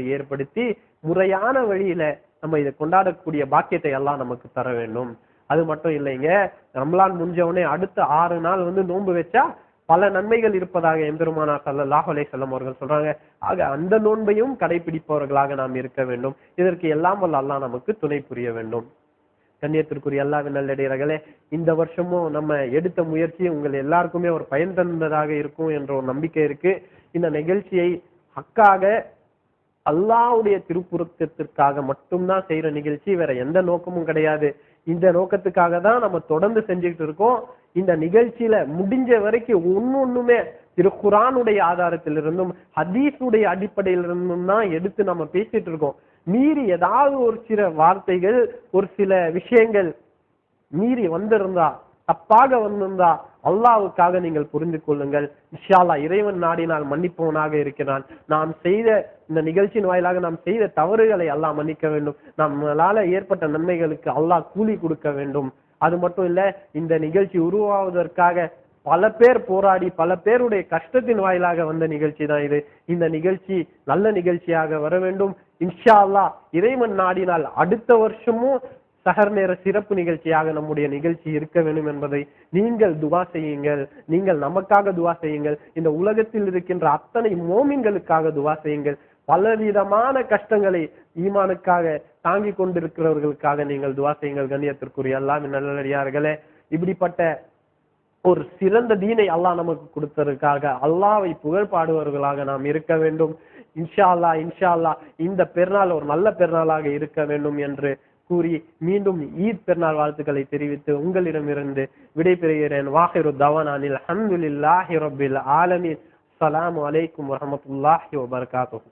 ஏற்படுத்தி முறையான வழியில நம்ம இதை கொண்டாடக்கூடிய பாக்கியத்தை எல்லாம் நமக்கு தர வேண்டும். அது மட்டும் இல்லைங்க ரம்லான் முடிஞ்சவனே அடுத்த ஆறு நாள் வந்து நோன்பு வச்சா பல நன்மைகள் இருப்பதாக எம்பெருமானா ஸல்லல்லாஹு அலைஹி செல்லம் அவர்கள் சொல்றாங்க. ஆக அந்த நோன்பையும் கடைபிடிப்பவர்களாக நாம் இருக்க வேண்டும். இதற்கு எல்லாம் வல்ல அல்லா நமக்கு துணை புரிய வேண்டும். கண்ணியத்திற்குரிய எல்லா நல்லடையர்களே இந்த வருஷமும் நம்ம எடுத்த முயற்சி உங்கள் எல்லாருக்குமே ஒரு பயன் தந்ததாக இருக்கும் என்ற ஒரு நம்பிக்கை இருக்கு. இந்த நிகழ்ச்சியை ஹக்காக அல்லாஹ்வுடைய திருப்புறத்திற்காக மட்டும்தான் செய்யற நிகழ்ச்சி வேற எந்த நோக்கமும் கிடையாது. இந்த நோக்கத்துக்காக தான் நம்ம தொடர்ந்து செஞ்சுக்கிட்டு இருக்கோம். இந்த நிகழ்ச்சியில முடிஞ்ச வரைக்கும் ஒன்னொண்ணுமே திருக்குரானுடைய ஆதாரத்திலிருந்தும் ஹதீஸுடைய அடிப்படையிலிருந்தும் தான் எடுத்து நம்ம பேசிட்டு இருக்கோம். மீறி ஏதாவது ஒரு சில வார்த்தைகள் ஒரு சில விஷயங்கள் மீறி வந்திருந்தா தப்பாக வந்திருந்தா அல்லாவுக்காக நீங்கள் புரிந்து கொள்ளுங்கள். இன்ஷால்லா இறைவன் நாடினால் மன்னிப்பவனாக இருக்கிறான். நாம் செய்த இந்த நிகழ்ச்சியின் வாயிலாக நாம் செய்த தவறுகளை அல்லாஹ் மன்னிக்க வேண்டும். நம்மளால ஏற்பட்ட நன்மைகளுக்கு அல்லாஹ் கூலி கொடுக்க வேண்டும். அது மட்டும் இல்ல இந்த நிகழ்ச்சி உருவாவதற்காக பல பேர் போராடி பல பேருடைய கஷ்டத்தின் வாயிலாக வந்த நிகழ்ச்சி தான் இது. இந்த நிகழ்ச்சி நல்ல நிகழ்ச்சியாக வர வேண்டும். இன்ஷா அல்லா இறைவன் நாடினால் அடுத்த வருஷமும் சகர் நேர சிறப்பு நிகழ்ச்சியாக நம்முடைய நிகழ்ச்சி இருக்க வேண்டும் என்பதை நீங்கள் துவா செய்யுங்கள். நீங்கள் நமக்காக துவா செய்யுங்கள். இந்த உலகத்தில் இருக்கின்ற அத்தனை மோமின்களுக்காக துவா செய்யுங்கள். பலவிதமான கஷ்டங்களை ஈமானுக்காக தாங்கி கொண்டிருக்கிறவர்களுக்காக நீங்கள் துவா செய்யுங்கள். கண்ணியத்திற்குரிய எல்லாம் நல்லடியார்களே இப்படிப்பட்ட ஒரு சிறந்த தீனை அல்லாஹ் நமக்கு கொடுத்ததற்காக அல்லாவை புகழ் பாடுபவர்களாக நாம் இருக்க வேண்டும். இன்ஷா அல்லா இன்ஷா அல்லாஹ் இந்த பெருநாள் ஒரு நல்ல பெருநாளாக இருக்க வேண்டும் என்று கூறி மீண்டும் ஈத் பெருநாள் வாழ்த்துக்களை தெரிவித்து உங்களிடமிருந்து விடைபெறுகிறேன். வாஹிரு தவனானில் அஹமதுல்லாஹி ரபில் ஆலமின். அலாம் அலைக்கும் வரமத்துல்லாஹி வபரகாத்துஹு.